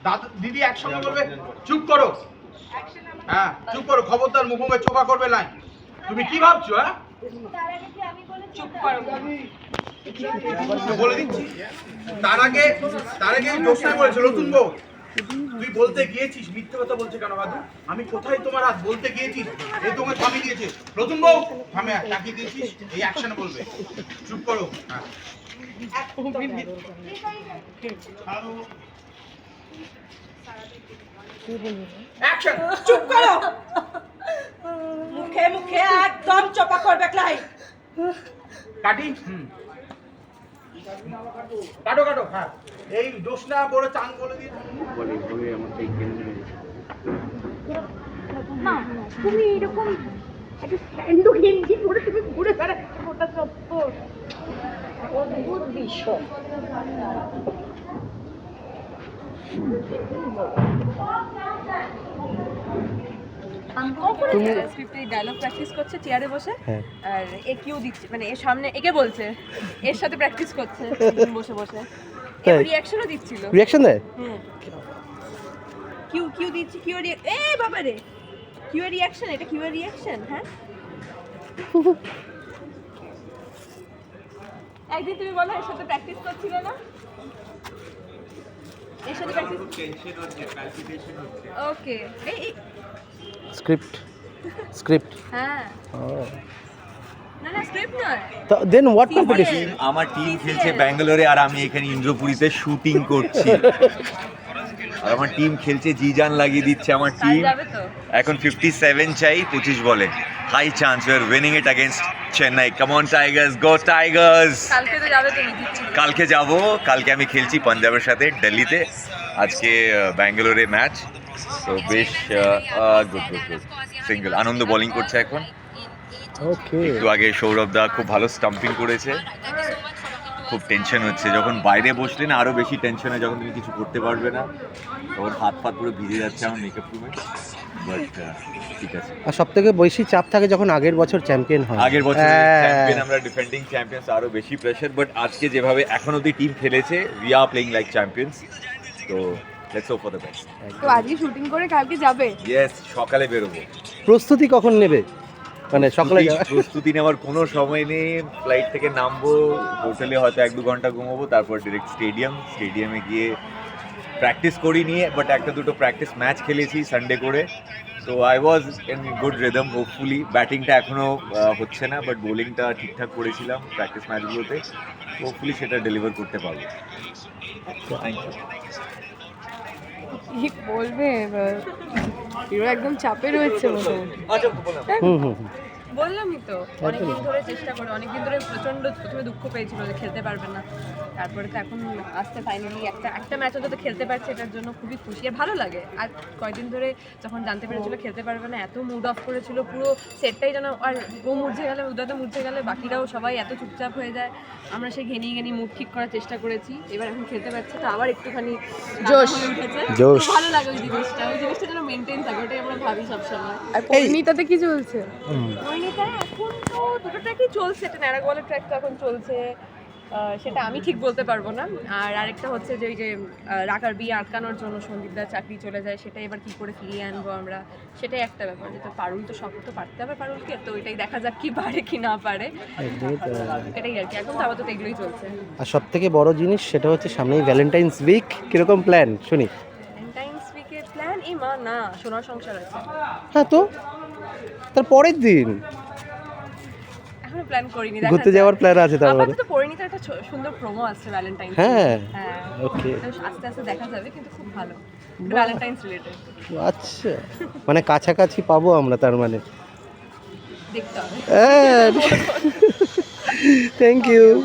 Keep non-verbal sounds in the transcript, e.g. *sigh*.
দাদু দিদি একসঙ্গে বলবে চুপ করো। হ্যাঁ চুপ করো খবরদার মুখে চোখা করবে নাই। তুমি কি ভাবছ হ্যাঁ? চুপ করো। বলে দিচ্ছি। তার আগে তার আগে জোসনা বলেছে নতুন বউ। তুই বলতে গিয়েছিস মিথ্যে কথা বলছে কেন বাদু আমি কোথায় তোমার হাত? বলতে গিয়েছিস? এই তোমাকে থামিয়ে দিয়েছে। নতুন বউ থামে তাকিয়ে দিয়েছিস এই অ্যাকশনে বলবে। চুপ করো। হ্যাঁ। অ্যাকশন চুপ করো! মুখে মুখে একদম চপা করবে ক্লাই কাটি? হুম। কাটো কাটো। হ্যাঁ। এই জোসনা বড় চান বলে দিয়ে মা তুমি এরকম একটা স্যান্ডো গেঞ্জি পরে তুমি ঘুরে বেড়াচ্ছ গোটা চত্বর অদ্ভুত বিষয়। স্ক্রিপ্টে ডায়লগ প্র্যাকটিস করছে চেয়ারে বসে হ্যাঁ। আর এ কিউ দিচ্ছে মানে এর সামনে একে বলছে এর সাথে প্র্যাকটিস করছে *laughs* বসে বসে? রিঅ্যাকশনও দিচ্ছিল। রিয়াকশন দেয়? কিউ কিউ দিচ্ছি কিউ এ বাবা রে! কিউ এর রিঅ্যাকশন এটা কিউ এর রিঅ্যাকশন হ্যাঁ? *laughs* একদিন তুমি বলো এর সাথে প্র্যাকটিস করছিলে না? এর সাথে প্র্যাকটিস ওকে এই এই, স্ক্রিপ্ট স্ক্রিপ্ট *laughs* হ্যাঁ। না না স্ক্রিপ্ট নয়। তো দেন হোয়াট Teaser. কম্পিটিশন আমার টিম খেলছে ব্যাঙ্গালোরে আর আমি এখানে ইন্দ্রপুরীতে শুটিং করছি। *laughs* আর আমার টিম খেলছে জি জান লাগিয়ে দিচ্ছে আমার টিম এখন ফিফটি সেভেন চাই পঁচিশ বলে। High chance you are winning it against Chennai come on tigers go tigers কালকে তো যাবে কালকে যাব। কালকে আমি খেলছি পাঞ্জাবের সাথে দিল্লিতে। আজকে ব্যাঙ্গালোরে ম্যাচ তো বেশ good good good single Anand bowling করছে এখন। ওকে একটু আগে সৌরভ দা খুব ভালো স্টাম্পিং করেছে। খুব টেনশন হচ্ছে। যখন বাইরে বসলে না আরও বেশি টেনশনে যখন তুমি কিছু করতে পারবে না তখন হাত ফাত পুরো ভিজে যাচ্ছে আমার মেকআপ রুমে বাট ঠিক আছে। আর সব থেকে বেশি চাপ থাকে যখন আগের বছর চ্যাম্পিয়ন হয়। আগের বছর হ্যাঁ। চ্যাম্পিয়ন আমরা ডিফেন্ডিং চ্যাম্পিয়ন্স আরও বেশি প্রেশার বাট আজকে যেভাবে এখন অব্দি টিম খেলেছে we are playing like champions তো let's hope for the best তো আজকে শুটিং করে কালকে যাবে? ইয়েস সকালে বেরোবো। প্রস্তুতি কখন নেবে? মানে সকালে প্রস্তুতি- নেওয়ার কোনো সময় নেই। ফ্লাইট থেকে নামবো হোটেলে হয়তো এক দু ঘণ্টা ঘুমাবো তারপর ডিরেক্ট স্টেডিয়াম স্টেডিয়ামে গিয়ে প্র্যাকটিস করি নিয়ে বাট একটা দুটো প্র্যাকটিস ম্যাচ খেলেছি সানডে করে। তো I was in good rhythm hopefully ব্যাটিংটা এখনও হচ্ছে না বাট বোলিংটা ঠিকঠাক করেছিলাম প্র্যাকটিস ম্যাচগুলোতে হোপফুলি সেটা ডেলিভার করতে পারব। থ্যাংক ইউ কি বলবে এবার? হিরো একদম চাপে রয়েছে মোটামুটি হুম হুম হুম। বললামই তো। অনেকদিন ধরে চেষ্টা করে অনেকদিন ধরে প্রচণ্ড প্রথমে দুঃখ পেয়েছিল যে খেলতে পারবে না। তারপরে তো এখন আসতে ফাইনালি একটা একটা ম্যাচ অন্তত খেলতে পারছে এটার জন্য খুবই খুশি আর ভালো লাগে আর কয়েকদিন ধরে যখন জানতে পেরেছিল খেলতে পারবে না এত মুড অফ করেছিল পুরো সেটটাই যেন আর ও মুড়ছে গেলে উদাতে মুড়ছে গেলে বাকিরাও সবাই এত চুপচাপ হয়ে যায় আমরা সেই ঘেনিয়ে ঘেনিয়ে মুড ঠিক করার চেষ্টা করেছি এবার এখন খেলতে পারছে তো আবার একটুখানি জোশ। হয়ে উঠেছে জোশ। খুব ভালো লাগে ওই জিনিসটা ওই জিনিসটা যেন মেনটেন থাকে ওটাই আমরা ভাবি সবসময় আর পরিণীতাতে কি চলছে। এখন তো দুটো ট্র্যাকই চলছে একটা ন্যাড়াগোয়ালের ট্র্যাক তো এখন চলছে সেটা আমি ঠিক বলতে পারব না। আর আরেকটা হচ্ছে যে ওই যে রাকার বিয়ে আটকানোর জন্য সন্দীপদার চাকরি চলে যায় সেটা এবার কি করে ফিরিয়ে আনব আমরা সেটাই একটা ব্যাপার যে তো পারুল তো সব তো পারতে হবে পারুলকে তো ওইটাই দেখা যাক কি পারে কি না পারে। এটাই আর কি এখন তো আপাতত এগুলোই চলছে। আর সব থেকে বড় জিনিস সেটা হচ্ছে সামনেই ভ্যালেন্টাইন্স উইক কীরকম প্ল্যান শুনি। ভ্যালেন্টাইন্স উইকের প্ল্যান এই মা না সোনার সংসার আছে। হ্যাঁ তো তার পরের দিন। এখনও প্ল্যান করিনি ঘুরতে যাওয়ার প্ল্যান আছে তার সুন্দর প্রোমো আসছে ভ্যালেন্টাইন হ্যাঁ। হ্যাঁ। ওকে আস্তে আস্তে দেখা যাবে কিন্তু খুব ভালো। ভ্যালেন্টাইনস রিলেটেড আচ্ছা। মানে কাছাকাছি পাবো আমরা তার মানে। দেখতে হবে। *laughs* Thank you